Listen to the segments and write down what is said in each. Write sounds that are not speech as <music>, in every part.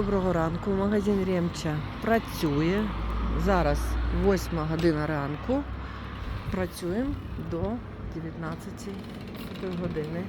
Доброго ранку. Магазин Ремча працює. Зараз 8 година ранку. Працюємо до 19 години.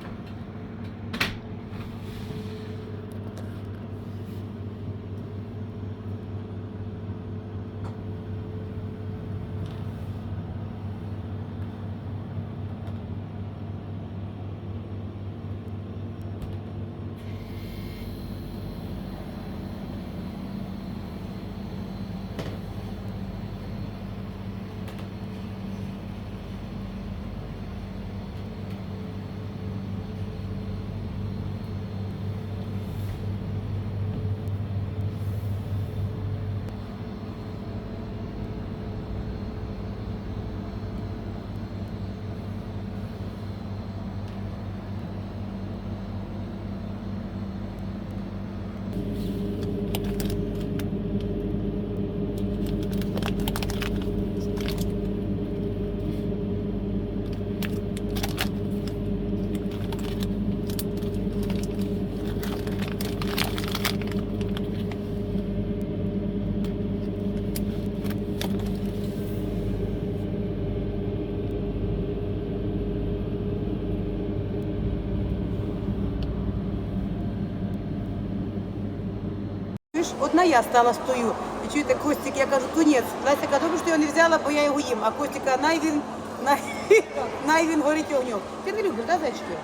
Чуєш, одна я стала стою. І чуєте, Костік, я кажу, тунець. Леся каже, добре, що я не взяла, бо я його їм. А Костік каже, най він, най, <laughs> най він горить огнем. Ти не любиш, так, зайчики?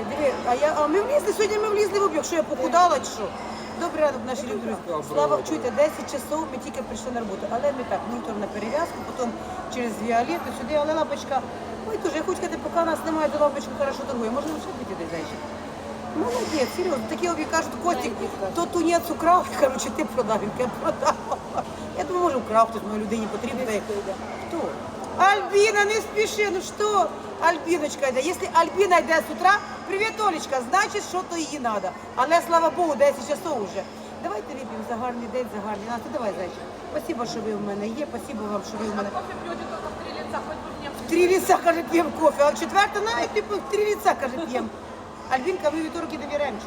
Е, Диви, а, я, а ми влізли, сьогодні ми влізли в об'єкт, що я похудала чи що? Добрий ранок, наші любі друзі. Слава, чуєте, 10 часов ми тільки прийшли на роботу. Але ми так, на перев'язку, потім через Віолетту сюди, але лапочка, ой, дуже, я хочу сказати, поки нас немає, то лапочка хорошо торгує. Можна лише піти десь зайчик? Молодець, серйозно. Такі обі кажуть, Костік, то тунець украв, коротше, ти продав, він продав. Я думаю, може украв хтось моїй людині потрібно. Хто? Альбіна, не спіши, ну що? Альбіночка йде. Якщо Альбіна йде з утра, привіт, Олечка, значить, що то їй треба. Але, слава Богу, 10 часов вже. Давайте вип'ємо за гарний день, за гарний нас. Давай, зайчик. Спасибо, що ви в мене є, спасибо вам, що ви в мене. Кофе пьете только в три лица, хоть бы мне В три лица, каже, п'ємо кофе, а в четверте навіть типу, в три лица, каже, п'ємо. Альбінка, ми вівторки довіряємо.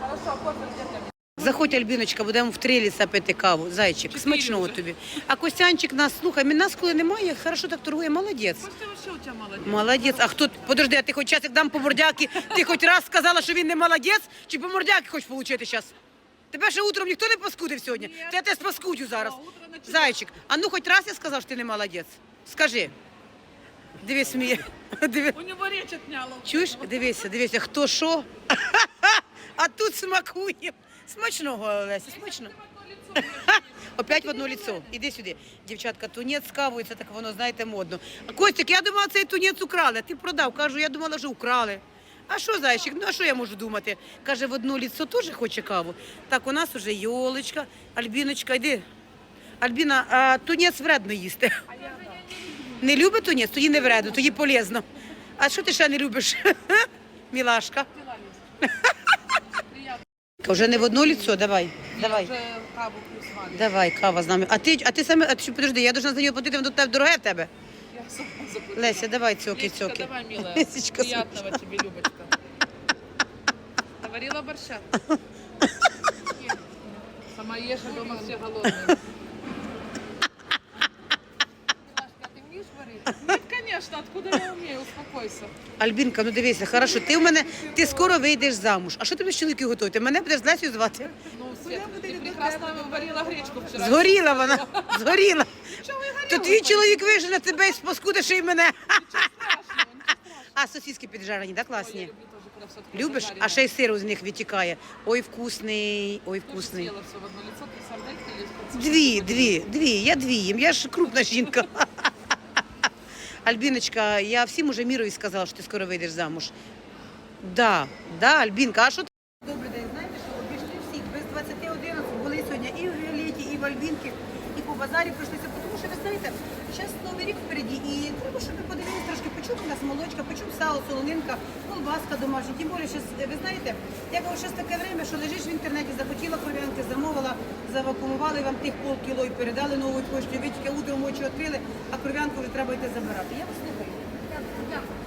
Хорошо, кофе где для меня? Заходь, Альбіночка, будемо в три ліса пити каву. Зайчик, смачного тобі. А Костянчик нас, слухай, ми нас коли немає, хорошо так торгує, молодець. Костя вообще у тебя молодец. Молодець. А хто, подожди, а ти хоч часик дам по мордяки, ти хоч раз сказала, що він не молодець, чи по мордяки хочеш отримати зараз? Тебе ще утром ніхто не паскудив сьогодні. Ні. Та я тебе спаскудю зараз. Зайчик, а ну хоч раз я сказав, що ти не молодець. Скажи. Дивись, сміє. Диви. У него речь отняла. Чуєш? Дивися, дивися, хто що. <laughs> А тут смакує. Смачного, Олеся, смачно. <laughs> Опять в одно лицо. Іди сюди. Дівчатка, тунець з кавою, це так воно, знаєте, модно. А Костик, я думала, цей тунець украли. Ти продав. Кажу, я думала, що украли. А що, зайчик? Ну а що я можу думати? Каже, в одно лицо теж хоче каву. Так, у нас уже йолочка, Альбіночка, йди. Альбіна, а тунець вредно їсти. Не любить тунець, тоді не вредно, тоді полезно. А що ти ще не любиш? <laughs> Мілашка. <laughs> Вже не в одно лицо, давай. Давай. Каву плюс. Давай, кава з нами. А ти, а ти саме, а ти подожди, я должна за нього платити, воно тебе дороге в тебе. Леся, давай Лесечка, цоки. давай, милая. <laughs> Лесечка, Приятного тебе, Любочка. Наварила борща? Нет. Сама ешь, а дома все голодные. откуда я умею, успокойся. Альбінка, ну дивися, хорошо, ти в мене, ти скоро вийдеш замуж. А що тобі з чоловіків готувати? Мене будеш з Лесю звати? Ну, Свет, ты прекрасно варила гречку вчера. Згоріла вона, згоріла. Чего вы То твій чоловік вижене тебе і спаскудиш і мене. страшного? А сосиски піджарені, так, Ой, я класні? люблю тоже, когда всё такое Любиш? зажаренное. А ще й сир з них витікає. Ой, вкусний, ой, Ты же вкусний. съела всё в одно лицо, ты сардельки или в конце? Дві, дві, дві. Я дві їм. Я ж крупна жінка. Альбіночка, я всім уже мірою сказала, що ти скоро вийдеш замуж. Да, да, Альбінка, а що ти? Добрий день, знаєте, що обійшли всіх без 20.11 були сьогодні і в Віолеті, і в Альбінки, і по базарі пройшлися, тому що ви знаєте, молочка, почув сало, солонинка, колбаска домашня. Тим більше, е, ви знаєте, я кажу, щось таке время, що лежиш в інтернеті, захотіла кров'янки, замовила, завакумували вам тих пол кіло і передали новою поштою. Ви тільки утром очі відкрили, а кров'янку вже треба йти забирати. Я вас слухаю.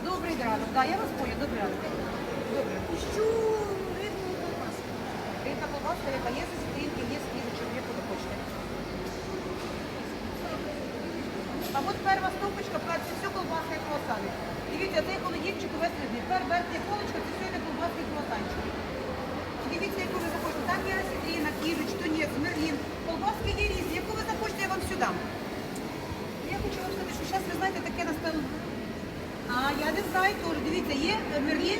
Добрий ранок. Да, я вас пою, добрий ранок. Добре. Що рибну колбаску? Рибна колбаска, яка є зі стрінки, є скидочок, яку ви хочете. А от перша стопочка, перше все колбаса і колосани. Є кіжуч, тунець, мерлін. Колбаски є різні. Яку ви захочете, я вам сюди дам. Я хочу вам сказати, що зараз, ви знаєте, таке настало. А я не знаю теж. Дивіться, є мерлін.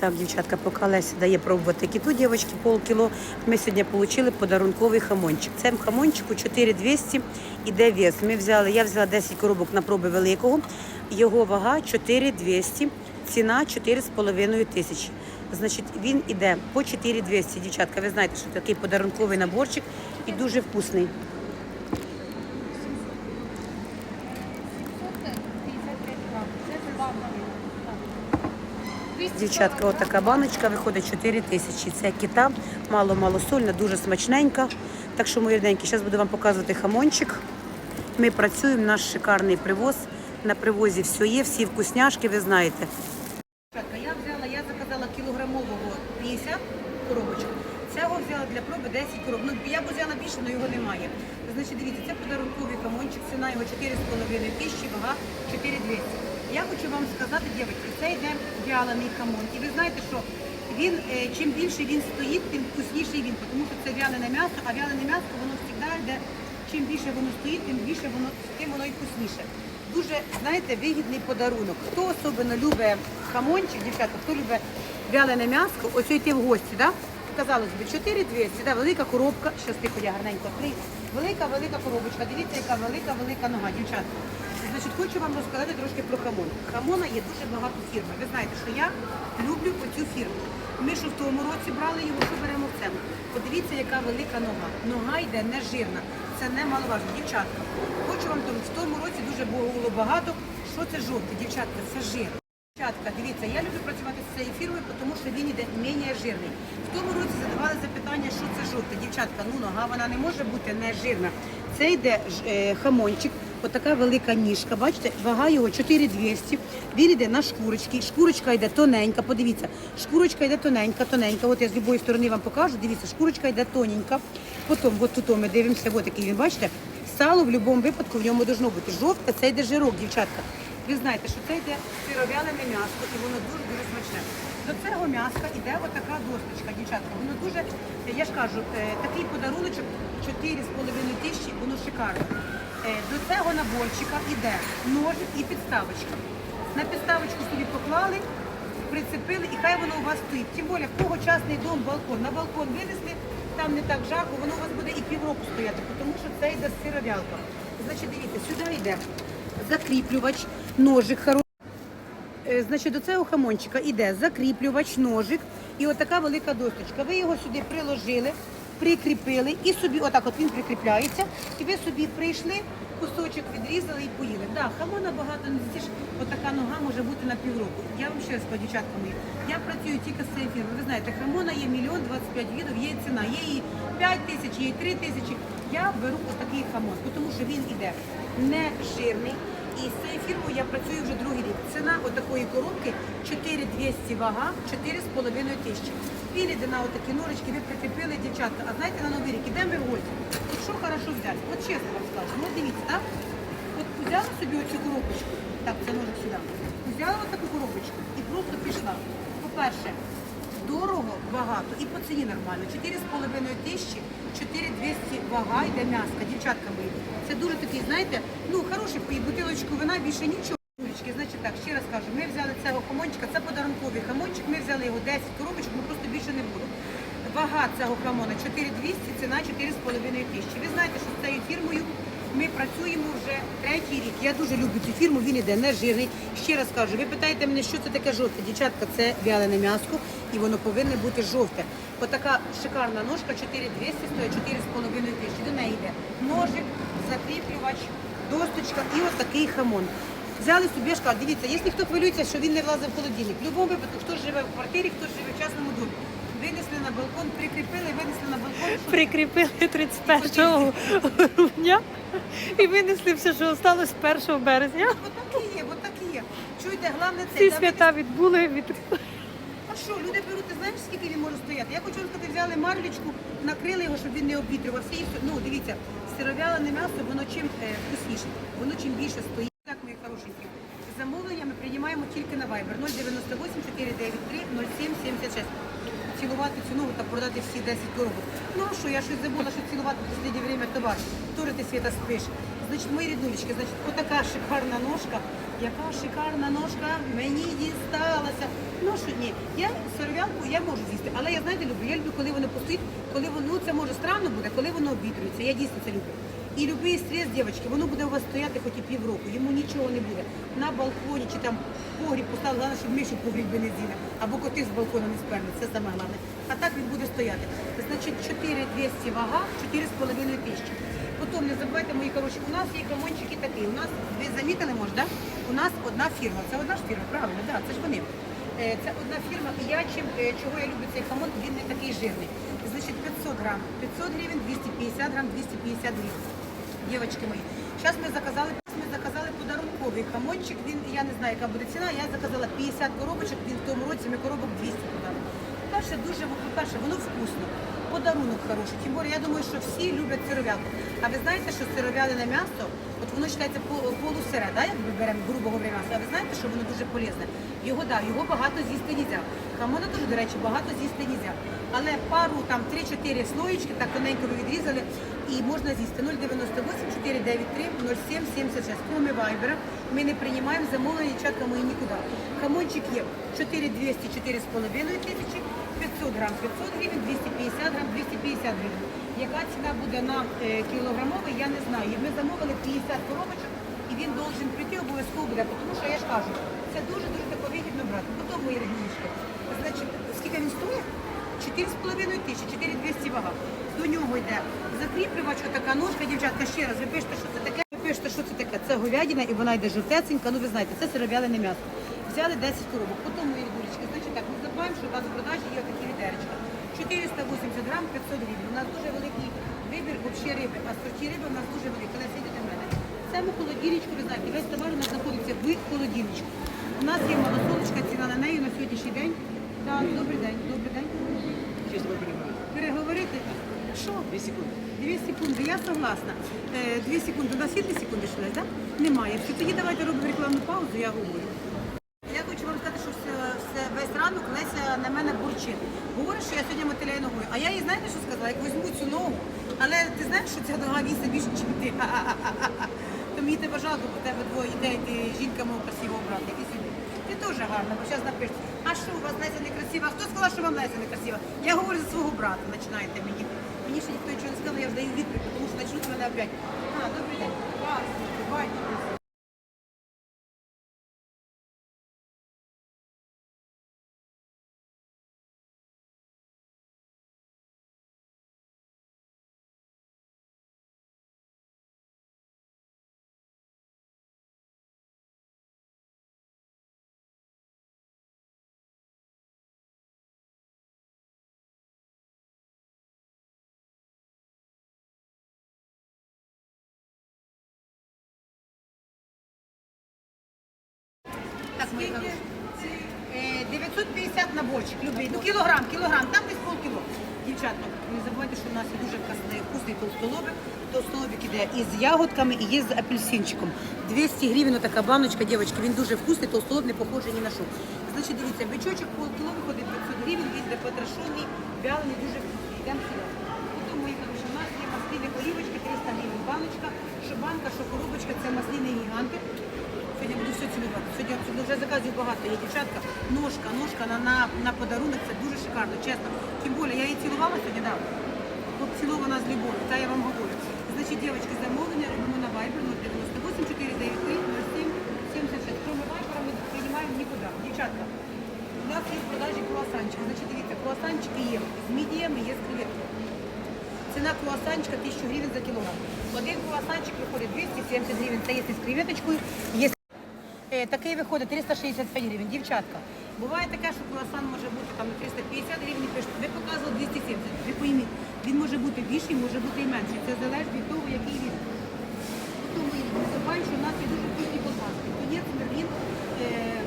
Так, дівчатка, поки Леся дає пробувати кіту, дівчатки, полкіло. Ми сьогодні отримали подарунковий хамончик. Це хамончику 4200 іде вес. Ми взяли, я взяла 10 коробок на проби великого. Його вага 4200, ціна 4,5 тисячі. Значить, він іде по 4200, дівчатка. Ви знаєте, що такий подарунковий наборчик і дуже вкусний. Дівчатка, от така баночка виходить 4 тисячі. Це кита, мало-мало сольна, дуже смачненька. Так що, мої рідненькі, зараз буду вам показувати хамончик. Ми працюємо, наш шикарний привоз. На привозі все є, всі вкусняшки, ви знаєте. Я взяла, я заказала кілограмового 50 коробочок. Взяла для проби 10 коробок. Ну, я б взяла більше, але його немає. Значить, дивіться, це подарунковий хамончик, ціна його 4,5 тисячі, вага 4,200. Я хочу вам сказати, дівчатки, це йде вялений хамон. І ви знаєте, що він, е, чим більше він стоїть, тим вкусніший він, тому що це вялене м'ясо, а вялене м'ясо, воно завжди йде, чим більше воно стоїть, тим більше воно, тим воно і вкусніше. Дуже, знаєте, вигідний подарунок. Хто особливо любить хамончик, дівчата, хто любить вялене м'ясо, ось йти в гості, да? Казалось би, 4200, да, велика коробка, ти ходя гарненько три. Велика, велика коробочка. Дивіться, яка велика, велика нога, дівчатка. Значить, хочу вам розказати трошки про хамон. Хамона є дуже багато фірм. Ви знаєте, що я люблю оцю фірму. Ми що в тому році брали його, що беремо в цьому. Подивіться, яка велика нога. Нога йде не жирна. Це не маловажно. Дівчатка, хочу вам тому, в тому році дуже було багато. Що це жовте, дівчатка, це жир. Дівчатка, дивіться, я люблю працювати з цією фірмою, тому що він іде менш жирний. В тому році задавали запитання, що це жовте. Дівчатка, ну нога вона не може бути не жирна. Це йде е, хамончик, отака велика ніжка. Бачите, вага його 4200. Він йде на шкурочки. Шкурочка йде тоненька. Подивіться, шкурочка йде тоненька, тоненька. От я з любої сторони вам покажу. Дивіться, шкурочка йде тоненька. Потім, от тут ми дивимося, от який він, бачите. Сало в будь-якому випадку в ньому должно бути. Жовте, це йде жирок, дівчатка. Ви знаєте, що це йде сировялене м'ясо, і воно дуже-дуже смачне. До цього м'яска йде отака досточка, дівчатка. Воно дуже, я ж кажу, е, такий подаруночок 4,5 тисячі, воно шикарне. Е, До цього наборчика йде ножик і підставочка. На підставочку собі поклали, прицепили, і хай воно у вас стоїть. Тим більше, в кого частний дом, балкон. На балкон винесли, там не так жарко, воно у вас буде і півроку стояти, тому що це йде сировялка. Значить, дивіться, сюди йде закріплювач, ножик хороший. Е, Значить, до цього хамончика йде закріплювач, ножик і отака велика досточка. Ви його сюди приложили, прикріпили і собі, отак от він прикріпляється, і ви собі прийшли, кусочок відрізали і поїли. Да, хамона багато не з'їш, отака нога може бути на півроку. Я вам ще раз кажу, дівчатка мої, я працюю тільки з цією фірмою. Ви знаєте, хамона є мільйон 25 видів, є ціна, є її 5 тисяч, є і 3 тисячі. Я беру ось такий хамон, тому що він іде не жирний. І з цією фірмою я працюю вже другий рік. Ціна отакої коробки 4200 вага, 4,5 тисячі. Він на отакі норочки, ви прикріпили дівчатка. А знаєте, на новий рік ідемо ми в гості. От що хорошо взяти? От чесно вам скажу. Ну дивіться, так? От взяла собі оцю коробочку. Так, це ножик сюди. Взяла отаку коробочку і просто пішла. По-перше, дорого, багато і по ціні нормально. 4,5 тисячі, 4200 вага йде м'яска, дівчатка мої. Це дуже такий, знаєте, ну хороший і бутилочку вина більше нічого. Значить так, ще раз кажу, ми взяли цього хамончика, це подарунковий хамончик, ми взяли його 10 коробочок, ми просто більше не буду. Вага цього хамона 4200, ціна 4,5 тисячі. Ви знаєте, що з цією фірмою ми працюємо вже третій рік. Я дуже люблю цю фірму, він іде не жирний. Ще раз кажу, ви питаєте мене, що це таке жовте? Дівчатка, це вялене м'ясо і воно повинно бути жовте. Отака шикарна ножка 4200 стоїть 4,5 тисячі. До неї йде ножик, закріплювач, досточка і ось такий хамон. Взяли собі, кажу, дивіться, якщо хто хвилюється, що він не влазив в холодильник, в будь-якому випадку, хто живе в квартирі, хто живе в частному домі, винесли на балкон, прикріпили, винесли на балкон. щоб- прикріпили 31 грудня і винесли все, що залишилось 1 березня. От так і є, от так і є. Чуєте, головне це Ці да, свята відбули від що, люди беруть, ти знаєш, скільки він може стояти? Я хочу сказати, взяли марлечку, накрили його, щоб він не обвітрювався. Ну, дивіться, сировялене м'ясо, воно чим е, вкусніше, воно чим більше стоїть. Так, мої хорошенькі. Замовлення ми приймаємо тільки на Viber 098 493 0776. Цілувати цю ногу та продати всі 10 коробок. Ну а що, я щось забула, що цілувати в останнє время товар. Тоже ти світа спиш. Значить, мої ріднулечки, значить, отака шикарна ножка. Яка шикарна ножка мені дісталася. Ну що ні, я сиров'янку я можу з'їсти, але я знаєте, люблю. Я люблю, коли воно постоїть, коли воно, ну це може странно буде, коли воно обвітрюється. Я дійсно це люблю. І будь-який стрес, дівчатки, воно буде у вас стояти хоч і півроку, йому нічого не буде. На балконі чи там погріб поставили, головне, щоб миші в погріб би не з'їли, або коти з балкону не сперли, це саме головне. А так він буде стояти. Значить, 4200 вага, 4,5 тисячі. Потім не забувайте, мої хороші, у нас є хамончики такі. У нас, ви замітили, може, да? У нас одна фірма. Це одна ж фірма, правильно, да, це ж вони. Е, Це одна фірма, і я чим, е, чого я люблю цей хамон, він не такий жирний. Значить, 500 грам, 500 гривень, 250 грам, 250 гривень. Дівчатки мої, зараз ми заказали, ми заказали подарунковий хамончик. Він я не знаю, яка буде ціна. Я заказала 50 коробочок. Він в тому році ми коробок 200 подали. Перше, дуже по-перше, воно вкусно. Подарунок хороший. Тим більше, я думаю, що всі люблять сировялку. А ви знаєте, що сировялене м'ясо, от воно вважається по- полусире, да, як ми беремо грубо говоря м'ясо. А ви знаєте, що воно дуже полезне? Його да, його багато з'їсти нельзя. Хамона теж, до речі, багато з'їсти нельзя. Але пару там 3-4 слоєчки, так тоненько ви відрізали, і можна з'їсти 098 493 07 76. Кроме вайбера, ми не приймаємо замовлення, дівчатка мої нікуди. Хамончик є 4200 4,5 тисячі, 500 грам 500 гривень, 250 грам 250 гривень. Яка ціна буде на е, кілограмовий, я не знаю. Ми замовили 50 коробочок, і він должен прийти обов'язково буде, тому що я ж кажу, це дуже-дуже тако вигідно брати. Потім мої регіночки. Значить, скільки він стоїть? 4,5 тисячі, 4200 вага. До нього йде закріплювачка, така ножка, дівчатка, ще раз, ви пишете, що це таке. Ви що це таке. Це говядина і вона йде жовтеценька, ну ви знаєте, це сировялене м'ясо. Взяли 10 коробок, потім мої рідулечки. Значить так, ми забуваємо, що у вас в продажі є такі відеречка. 480 грам, 500 гривень. У нас дуже великий вибір взагалі риби, а сорті риби у нас дуже великі. Але сидите в мене. В цьому холодильничку, ви знаєте, весь товар у нас знаходиться в холодильничку. У нас є малосолочка, ціна на неї на сьогоднішній день. Так, добрий день, добрий день. Переговорити? Що? Дві секунди. Дві секунди, я согласна. Е, Дві секунди. У нас є дві секунди ще, так? Немає. Тоді давайте робимо рекламну паузу, я говорю. Я хочу вам сказати, що все, весь ранок Леся на мене бурчить. Говорить, що я сьогодні мотиляю ногою. А я їй знаєте, що сказала? Як візьму цю ногу, але ти знаєш, що ця нога вісить більше, ніж ти. <laughs> То мені тебе жалко, бо тебе двоє дітей, ти жінка мого красивого брата. Іди сюди. Ти теж гарна, бо зараз напишуть, а що у вас Леся не красива? Хто сказав, що вам Леся не красива? Я говорю за свого брата, починаєте мені. Мені ще ніхто нічого не сказав, я вже даю відповідь, тому що почнуть мене опять. А, добрий день. Здравствуйте, бачите. Так. Е, 950 на борщик, любий. Ну, кілограм, кілограм, там десь полкіло. Дівчатка, не забувайте, що в нас дуже вкусний, вкусний толстолобик. Толстолобик іде із ягодками і є з апельсинчиком. 200 гривень така баночка, дівчатки, він дуже вкусний, толстолоб не похожий ні на що. Значить, дивіться, бичочок полкіло виходить 500 гривень, він де потрошений, вялений, дуже вкусний. Йдемо сюди. Потім, мої хороші, у нас є масліни олівочки, 300 гривень баночка, що банка, що коробочка, це масліни гіганти. Сьогодні буду все цілувати. Сьогодні вже заказів багато. Є дівчатка, ножка, ножка на, на, на подарунок. Це дуже шикарно, чесно. Тим більше, я її цілувала сьогодні, да. Поцілована з любов'ю, та я вам говорю. Значить, дівчатки, замовлення робимо на Viber 098 493 07 76. Кроме Viber ми приймаємо нікуди. Дівчатка, у нас є в продажі круасанчики. Значить, дивіться, круасанчики є з мідіями, є з креветками. Ціна круасанчика 1000 гривень за кілограм. Один круасанчик виходить 270 гривень. Це є з креветочкою. Є Такий виходить 365 гривень. Дівчатка, буває таке, що круасан може бути там 350 гривень, ви показували 270. Ви пойміть, він може бути більший, може бути і менший. Це залежить від того, який він. Тому не забуваємо, що в нас є дуже вкусні колбаски. Тунець, мерлін, е,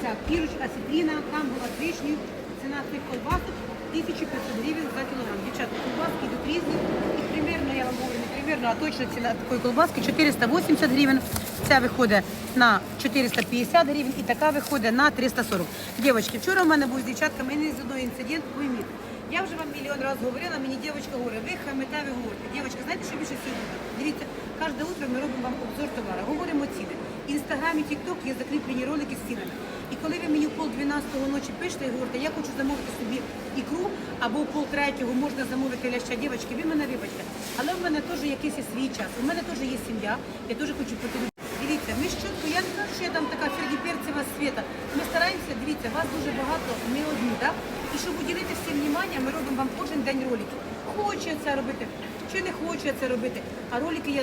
ця кірочка сітріна, там була з вишнею. Ціна цих колбасок 1500 гривень за кілограм. Дівчата, колбаски йдуть різні. І примірно, я вам говорю, не примірно, а точно ціна такої колбаски 480 гривень. Ця виходить на 450 гривень і така виходить на 340. Дівчатки, вчора в мене був з дівчатками не з одної інцидент, пойміть. Я вже вам мільйон разів говорила, мені дівчинка говорить, ви хамите, ви говорите. Дівчатка, знаєте, що більше всього? Дивіться, кожне утро ми робимо вам обзор товару, говоримо ціни. В інстаграмі, тікток є закріплені ролики з цінами. І коли ви мені пол 12-го ночі пишете і говорите, я хочу замовити собі ікру, або пол третього можна замовити ляща дівчатки, ви мене вибачте. Але в мене теж якийсь свій час. У мене теж є сім'я, я теж хочу прийти до Дивіться, ми щотку, я не кажу, що я там така фердіперцева світа. Ми стараємося, дивіться, вас дуже багато, ми одні, так? І щоб уділити всім внимання, ми робимо вам кожен день ролики. Хочу я це робити, чи не хочу я це робити. А ролики я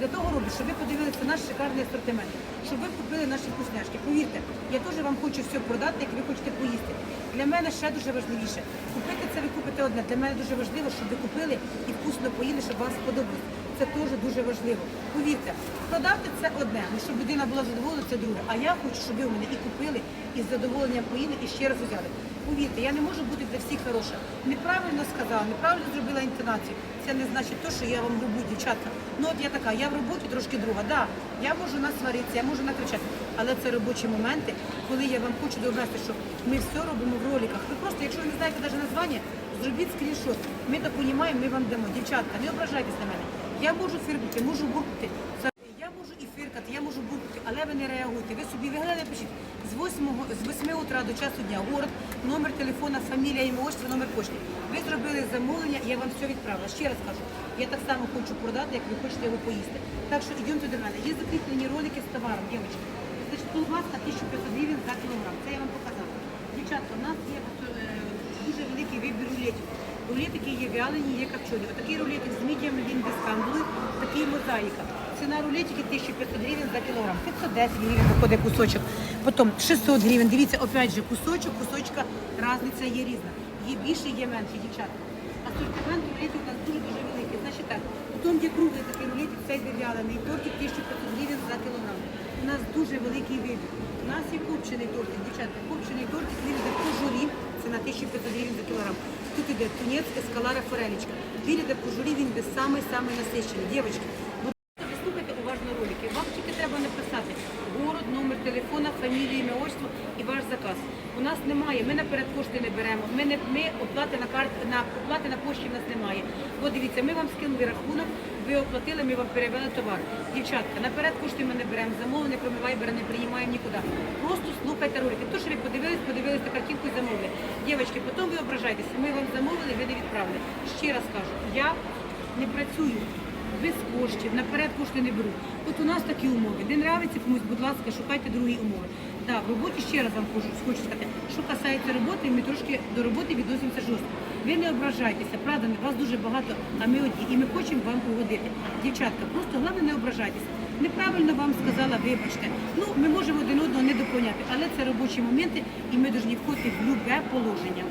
для того роблю, щоб ви подивилися наш шикарний асортимент, щоб ви купили наші вкусняшки. Повірте, я теж вам хочу все продати, як ви хочете поїсти. Для мене ще дуже важливіше. Купити це ви купите одне. Для мене дуже важливо, щоб ви купили і вкусно поїли, щоб вам сподобалось. Це теж дуже важливо. Повірте, продати це одне, ну щоб людина була задоволена, це друге. А я хочу, щоб ви мене і купили, і з задоволенням поїли, і ще раз взяли. Повірте, я не можу бути для всіх хороша. Неправильно сказала, неправильно зробила інтонацію. Це не значить те, що я вам люблю, дівчатка. Ну от я така, я в роботі трошки друга. Да, я можу насваритися, я можу накричати, але це робочі моменти, коли я вам хочу довести, що ми все робимо в роликах. Ви просто, якщо ви не знаєте навіть названня, зробіть скріншот. Ми то розуміємо, ми вам дамо. Дівчатка, не ображайтесь на мене. Я можу фіркати, можу буркати. Я можу і фіркати, я можу буркати, але ви не реагуєте. Ви собі виглядає, пишіть з 8, з 8 утра до часу дня. Город, номер телефона, фамілія, ім'я, отчество, номер почти. Ви зробили замовлення, я вам все відправила. Ще раз кажу, я так само хочу продати, як ви хочете його поїсти. Так що йдемте до мене. Є закріплені ролики з товаром, дівчатки. Значить, колбаска 1500 гривень за кілограм. Це я вам показала. Дівчатка, у нас є е, дуже великий вибір рулетів. Рулетики є вялені, є копчені. Отакий рулетик з мідіями, він без кандули, такий мозаїка. Ціна рулетики 1500 гривень за кілограм. 510 гривень виходить кусочок. Потім 600 гривень. Дивіться, опять же, кусочок, кусочка, різниця є різна. Є більше, є менше, дівчата. Асортимент рулетів у нас дуже-дуже великий. Значить так, потім є круглий такий рулетик, цей вялений, тортик 1500 гривень за кілограм. У нас дуже великий вибір. У нас є копчений тортик, дівчата. Копчений тортик, він йде по журі, це на 1500 гривень за кілограм. Тут іде тунець, ескалара, форелечка. Він іде по журі, він йде самий-самий насичений. Дівчатки, будь ласка, слухайте уважно ролики. Вам тільки треба написати город, номер телефона, фамілію, ім'я, отчество і ваш заказ. У нас немає, ми наперед кошти не беремо. Ми не ми оплати на карт на оплати на пошті в нас немає. От дивіться, ми вам скинули рахунок, ви оплатили, ми вам перевели товар. Дівчатка, наперед кошти ми не беремо, замовлення, крім вайбера, не приймаємо нікуди. Просто слухайте ролики. То, що ви подивились, подивились картинку і замовили. Дівчатки, потім ви ображаєтеся. Ми вам замовили, ви не відправили. Ще раз кажу, я не працюю без коштів, наперед кошти не беру. От у нас такі умови. Не нравиться комусь, будь ласка, шукайте другі умови. Так, в роботі ще раз вам хочу, хочу сказати, що касається роботи, ми трошки до роботи відносимося жорстко. Ви не ображайтеся, правда, вас дуже багато, а ми одні, і ми хочемо вам угодити. Дівчатка, просто головне не ображайтеся. Неправильно вам сказала, вибачте. Ну, ми можемо один одного не допоняти, але це робочі моменти, і ми повинні входити в любе положення.